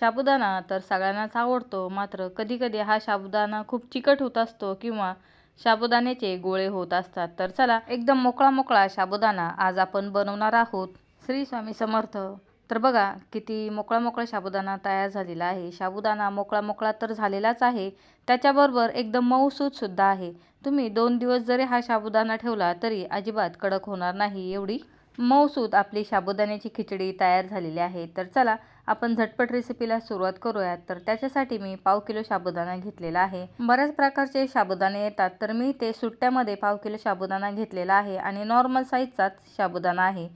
साबुदाणा तर सगळ्यांनाच आवडतो. मात्र कधीकधी हा साबुदाणा खूप चिकट होत असतो किंवा साबुदाण्याचे गोळे होत असतात. तर चला एकदम मोकळा मोकळा साबुदाणा आज आपण बनवणार आहोत. श्री स्वामी समर्थ. तर बघा किती मोकळा मोकळा साबुदाणा तयार झालेला आहे. साबुदाणा मोकळा मोकळा तर झालेलाच आहे. त्याच्याबरोबर एकदम मऊसूदसुद्धा आहे. तुम्ही दोन दिवस जरी हा साबुदाणा ठेवला तरी अजिबात कडक होणार नाही एवढी. मऊसूद आपली साबुदाण्याची खिचडी तयार झालेली आहे. तर चला आपण झटपट रेसिपीला सुरुवात करूयात. तर त्याच्यासाठी मी पाव किलो साबुदाणा घेतलेला आहे. बऱ्याच प्रकारचे साबुदाणे येतात तर मी ते सुट्ट्यामध्ये पाव किलो साबुदाणा घेतलेला आहे आणि नॉर्मल साईजचाच साबुदाणा आहे.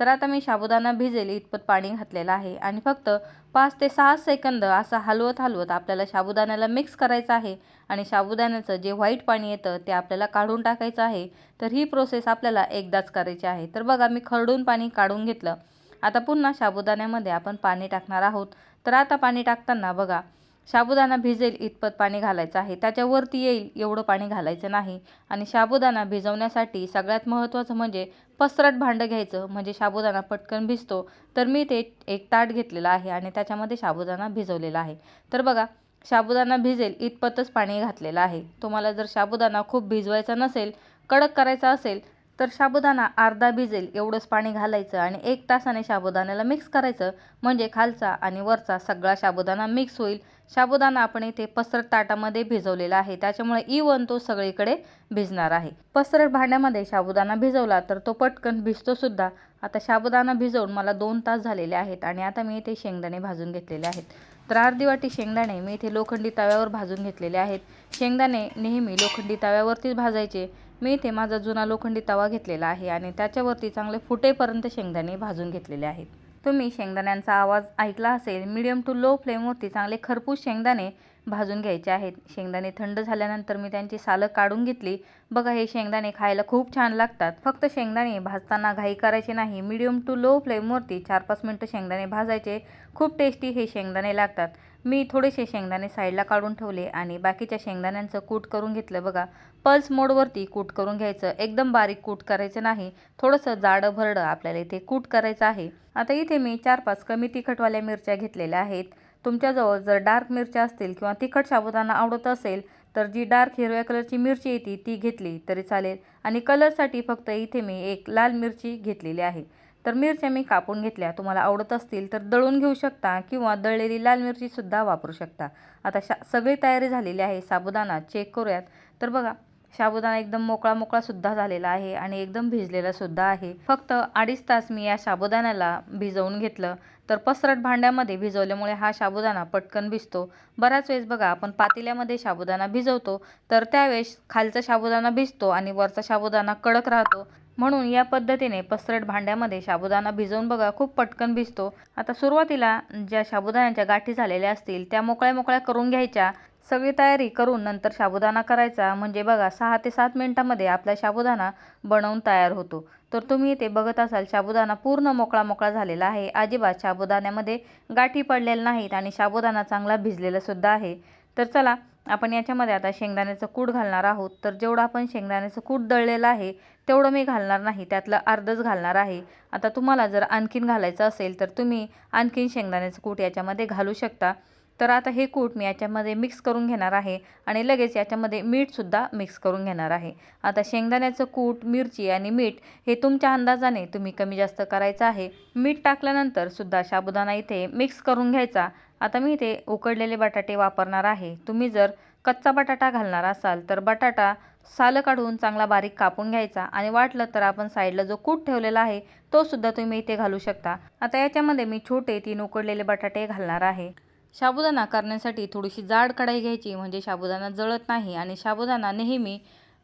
तर आता मी साबुदाणा भिजेल इतपत पाणी घातलेलं आहे. आणि फक्त पाच ते सहा सेकंद असं हलवत हलवत आपल्याला साबुदाण्याला मिक्स करायचं आहे. आणि साबुदाण्याचं जे व्हाईट पाणी येतं ते आपल्याला काढून टाकायचं आहे. तर ही प्रोसेस आपल्याला एकदाच करायची आहे. तर बघा मी खरडून पाणी काढून घेतलं. आता पुन्हा साबुदाण्यामध्ये आपण पाणी टाकणार आहोत. तर आता पाणी टाकताना बघा साबुदाणा भिजेल इतपत पाणी घालायचं आहे. त्याच्यावरती येईल एवढं पाणी घालायचं नाही. आणि साबुदाणा भिजवण्यासाठी सगळ्यात महत्त्वाचं म्हणजे पसरट भांडं घ्यायचं. म्हणजे साबुदाणा पटकन भिजतो. तर मी ते एक ताट घेतलेलं आहे आणि त्याच्यामध्ये साबुदाणा भिजवलेला आहे. तर बघा साबुदाणा भिजेल इतपतच पाणी घातलेलं आहे. तुम्हाला जर साबुदाणा खूप भिजवायचा नसेल कडक करायचा असेल तर साबुदाणा अर्धा भिजेल एवढंच पाणी घालायचं आणि एक तासाने साबुदाण्याला मिक्स करायचं. म्हणजे खालचा आणि वरचा सगळा साबुदाणा मिक्स होईल. साबुदाणा आपण इथे पसरट ताटामध्ये भिजवलेला आहे. त्याच्यामुळे e इवन तो सगळीकडे भिजणार आहे. पसरट भांड्यामध्ये साबुदाणा भिजवला तर तो पटकन भिजतो सुद्धा. आता साबुदाणा भिजवून मला दोन तास झालेले आहेत आणि आता मी इथे शेंगदाणे भाजून घेतलेले आहेत. तर अर्धी वाटी शेंगदाणे मी इथे लोखंडी तव्यावर भाजून घेतलेले आहेत. शेंगदाणे नेहमी लोखंडी तव्यावरतीच भाजायचे. मी इथे माझा जुना लोखंडी तवा घेतलेला आहे आणि त्याच्यावरती चांगले फुटेपर्यंत शेंगदाणे भाजून घेतलेले आहेत. तुम्ही शेंगदाण्यांचा आवाज ऐकला असेल मीडियम टू लो फ्लेमवरती चांगले खरपूस शेंगदाणे भाजून घ्यायचे आहेत. शेंगदाणे थंड झाल्यानंतर मी त्यांची सालं काढून घेतली. बघा हे शेंगदाणे खायला खूप छान लागतात. फक्त शेंगदाणे भाजताना घाई करायचे नाही. मिडियम टू लो फ्लेमवरती चार पाच मिनटं शेंगदाणे भाजायचे. खूप टेस्टी हे शेंगदाणे लागतात. मी थोडेसे शेंगदाणे साईडला काढून ठेवले आणि बाकीच्या शेंगदाण्यांचं कूट करून घेतलं. बघा पल्स मोडवरती कूट करून घ्यायचं. एकदम बारीक कूट करायचं नाही. थोडंसं जाडं भरडं आपल्याला इथे कूट करायचं आहे. आता इथे मी चार पाच कमी तिखटवाल्या मिरच्या घेतलेल्या आहेत. तुमच्याजवळ जर डार्क मिरच्या असतील किंवा तिखट साबुदाणा आवडत असेल तर जी डार्क हिरव्या कलरची मिरची येते ती घेतली तरी चालेल. आणि कलरसाठी फक्त इथे मी एक लाल मिरची घेतलेली आहे. तर मिरच्या मी कापून घेतल्या. तुम्हाला आवडत असतील तर दळून घेऊ शकता किंवा दळलेली लाल मिरचीसुद्धा वापरू शकता. आता शा सगळी तयारी झालेली आहे. साबुदाणा चेक करूयात. तर बघा साबुदाणा एकदम मोकळा मोकळा सुद्धा झालेला आहे आणि एकदम भिजलेला सुद्धा आहे. फक्त अडीच तास मी या साबुदाण्याला भिजवून घेतलं. तर पसरट भांड्यामध्ये भिजवल्यामुळे हा साबुदाणा पटकन भिजतो. बऱ्याच वेळेस बघा आपण पातेल्यामध्ये साबुदाणा भिजवतो तर त्यावेळेस खालचा साबुदाणा भिजतो आणि वरचा साबुदाणा कडक राहतो. म्हणून या पद्धतीने पसरट भांड्यामध्ये साबुदाणा भिजवून बघा खूप पटकन भिजतो. आता सुरुवातीला ज्या साबुदाण्याच्या गाठी झालेल्या असतील त्या मोकळ्या मोकळ्या करून घ्यायच्या. सगळी तयारी करून नंतर साबुदाणा करायचा. म्हणजे बघा सहा ते सात मिनटामध्ये आपला साबुदाणा बनवून तयार होतो. तर तुम्ही ते बघत असाल साबुदाणा पूर्ण मोकळा मोकळा झालेला आहे. अजिबात साबुदाण्यामध्ये गाठी पडलेल्या नाहीत आणि साबुदाणा चांगला भिजलेलासुद्धा आहे. तर चला आपण याच्यामध्ये आता शेंगदाण्याचं कूट घालणार आहोत. तर जेवढं आपण शेंगदाण्याचं कूट दळलेलं आहे तेवढं मी घालणार नाही. त्यातलं अर्धच घालणार आहे. आता तुम्हाला जर आणखीन घालायचं असेल तर तुम्ही आणखीन शेंगदाण्याचं कूट याच्यामध्ये घालू शकता. तर आता हे कूट मी याच्यामध्ये मिक्स करून घेणार आहे आणि लगेच याच्यामध्ये मीठसुद्धा मिक्स करून घेणार आहे. आता शेंगदाण्याचं कूट मिरची आणि मीठ हे तुमच्या अंदाजाने तुम्ही कमी जास्त करायचं आहे. मीठ टाकल्यानंतर सुद्धा साबुदाणा इथे मिक्स करून घ्यायचा. आता मी इथे उकडलेले बटाटे वापरणार आहे. तुम्ही जर कच्चा बटाटा घालणार असाल तर बटाटा सालं काढून चांगला बारीक कापून घ्यायचा आणि वाटलं तर आपण साईडला जो कूट ठेवलेला आहे तो सुद्धा तुम्ही इथे घालू शकता. आता याच्यामध्ये मी छोटे तीन उकडलेले बटाटे घालणार आहे. साबुदाणा करण्यासाठी थोडीशी जाड कढाई घ्यायची म्हणजे साबुदाणा जळत नाही. आणि साबुदाणा नेहमी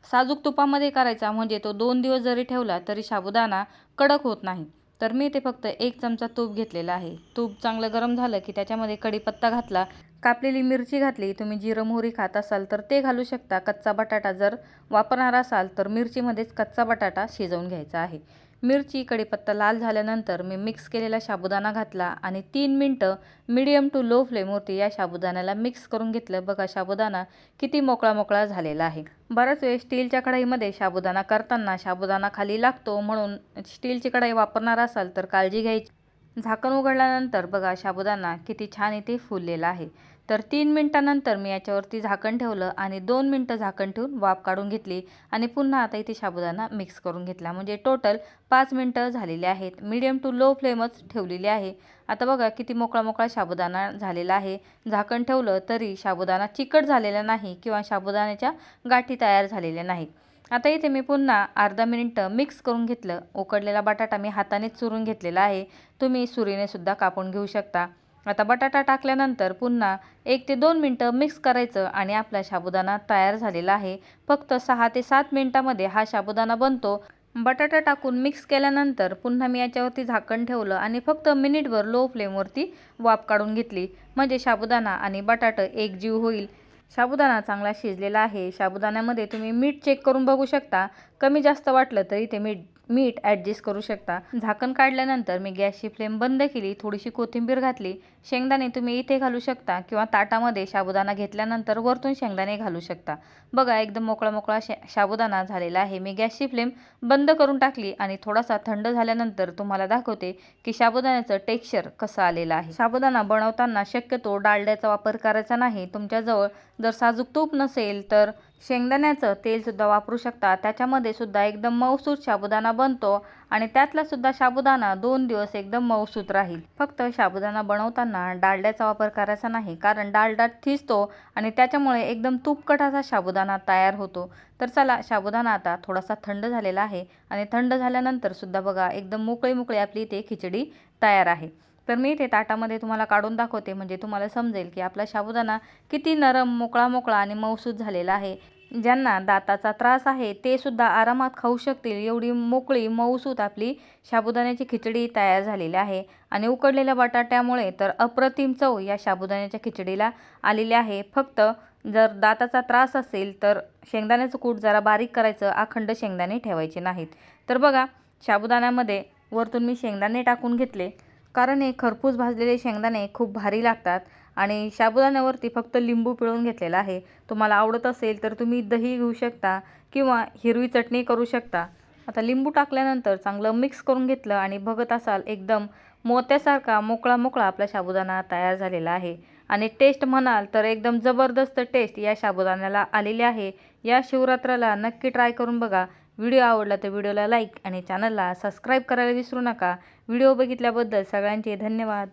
साजूक तुपामध्ये करायचा म्हणजे तो दोन दिवस जरी ठेवला तरी साबुदाणा कडक होत नाही. तर मी ते फक्त एक चमचा तूप घेतलेला आहे. तूप चांगलं गरम झालं की त्याच्यामध्ये कढीपत्ता घातला कापलेली मिरची घातली तुम्ही जिरं मोहरी खात असाल तर ते घालू शकता. कच्चा बटाटा जर वापरणार असाल तर मिरचीमध्येच कच्चा बटाटा शिजवून घ्यायचा आहे. मिरची कढीपत्ता लाल झाल्यानंतर मी मिक्स केलेला साबुदाणा घातला आणि तीन मिनटं मिडियम टू लो फ्लेमवरती या साबुदाण्याला मिक्स करून घेतलं. बघा साबुदाणा किती मोकळा मोकळा झालेला आहे. बराच वेळ स्टीलच्या कढाईमध्ये साबुदाणा करताना साबुदाणा खाली लागतो म्हणून स्टीलची कढाई वापरणार असाल तर काळजी घ्यायची. झाकण उघडल्यानंतर बघा साबुदाणा किती छान इथे फुललेला आहे. तर तीन मिनटानंतर मी याच्यावरती झाकण ठेवलं आणि दोन मिनटं झाकण ठेवून वाफ काढून घेतली आणि पुन्हा आता इथे साबुदाणा मिक्स करून घेतला. म्हणजे टोटल पाच मिनटं झालेली आहेत. मीडियम टू लो फ्लेमच ठेवलेली आहे. आता बघा किती मोकळा मोकळा साबुदाणा झालेला आहे. झाकण ठेवलं तरी साबुदाणा चिकट झालेला नाही किंवा साबुदाण्याच्या गाठी तयार झालेल्या नाही आता इथे मी पुन्हा अर्धा मिनिट मिक्स करून घेतलं. उकडलेला बटाटा मी हातानेच चुरून घेतलेला आहे. तुम्ही सुरीनेसुद्धा कापून घेऊ शकता. आता बटाटा टाकल्यानंतर पुन्हा एक ते दोन मिनटं मिक्स करायचं आणि आपला साबुदाणा तयार झालेला आहे. फक्त सहा ते सात मिनटामध्ये हा साबुदाणा बनतो. बटाटा टाकून मिक्स केल्यानंतर पुन्हा मी याच्यावरती झाकण ठेवलं आणि फक्त मिनिटभर लो फ्लेमवरती वाफ काढून घेतली. म्हणजे साबुदाणा आणि बटाटा एकजीव होईल. साबुदाणा चांगला शिजलेला आहे. साबुदाण्यामध्ये तुम्ही मीठ चेक करून बघू शकता. कमी जास्त वाटलं तरी ते मीठ मीठ ॲडजस्ट करू शकता. झाकण काढल्यानंतर मी गॅसची फ्लेम बंद केली थोडीशी कोथिंबीर घातली. शेंगदाणे तुम्ही इथे घालू शकता किंवा ताटामध्ये साबुदाणा घेतल्यानंतर वरतून शेंगदाणे घालू शकता. बघा एकदम मोकळा मोकळा शे साबुदाणा झालेला आहे. मी गॅसची फ्लेम बंद करून टाकली आणि थोडासा थंड झाल्यानंतर तुम्हाला दाखवते की साबुदाण्याचं टेक्स्चर कसं आलेलं आहे. साबुदाणा बनवताना शक्यतो डालड्याचा वापर करायचा नाही. तुमच्याजवळ जर साजूक तूप नसेल तर शेंगदाण्याचं तेलसुद्धा वापरू शकता. त्याच्यामध्ये सुद्धा एकदम मऊसूत साबुदाणा बनतो आणि त्यातला सुद्धा साबुदाणा दोन दिवस एकदम मऊसूत राहील. फक्त साबुदाणा बनवताना डालड्याचा वापर करायचा नाही कारण डालडा थिजतो आणि त्याच्यामुळे एकदम तुपकट असा साबुदाणा तयार होतो. तर चला साबुदाणा आता थोडासा थंड झालेला आहे आणि थंड झाल्यानंतर सुद्धा बघा एकदम मोकळी मोकळी आपली इथे खिचडी तयार आहे. तर मी ते ताटामध्ये तुम्हाला काढून दाखवते. म्हणजे तुम्हाला समजेल की आपला साबुदाणा किती नरम मोकळा मोकळा आणि मऊसूत झालेला आहे. ज्यांना दाताचा त्रास आहे ते सुद्धा आरामात खाऊ शकतील. एवढी मोकळी मऊसूत आपली साबुदाण्याची खिचडी तयार झालेली आहे. आणि उकडलेल्या बटाट्यामुळे तर अप्रतिम चव या साबुदाण्याच्या खिचडीला आलेली आहे. फक्त जर दाताचा त्रास असेल तर शेंगदाण्याचं कूट जरा बारीक करायचं अखंड शेंगदाणे ठेवायचे नाहीत. तर बघा साबुदाण्यामध्ये वरतून मी शेंगदाणे टाकून घेतले. कारण हे खरपूस भाजलेले शेंगदाणे खूप भारी लागतात आणि साबुदाण्यावरती फक्त लिंबू पिळून घेतलेला आहे. तुम्हाला आवडत असेल तर तुम्ही दही घेऊ शकता किंवा हिरवी चटणी करू शकता. आता लिंबू टाकल्यानंतर चांगलं मिक्स करून घेतलं आणि बघत असाल एकदम मोत्यासारखा मोकळा मोकळा आपला साबुदाणा तयार झालेला आहे. आणि टेस्ट म्हणाल तर एकदम जबरदस्त टेस्ट या साबुदाण्याला आलेली आहे. या शिवरात्राला नक्की ट्राय करून बघा. व्हिडिओ आवडला तर व्हिडिओला लाईक आणि चॅनलला सबस्क्राईब करायला विसरू नका. व्हिडिओ बघितल्याबद्दल सगळ्यांचे धन्यवाद.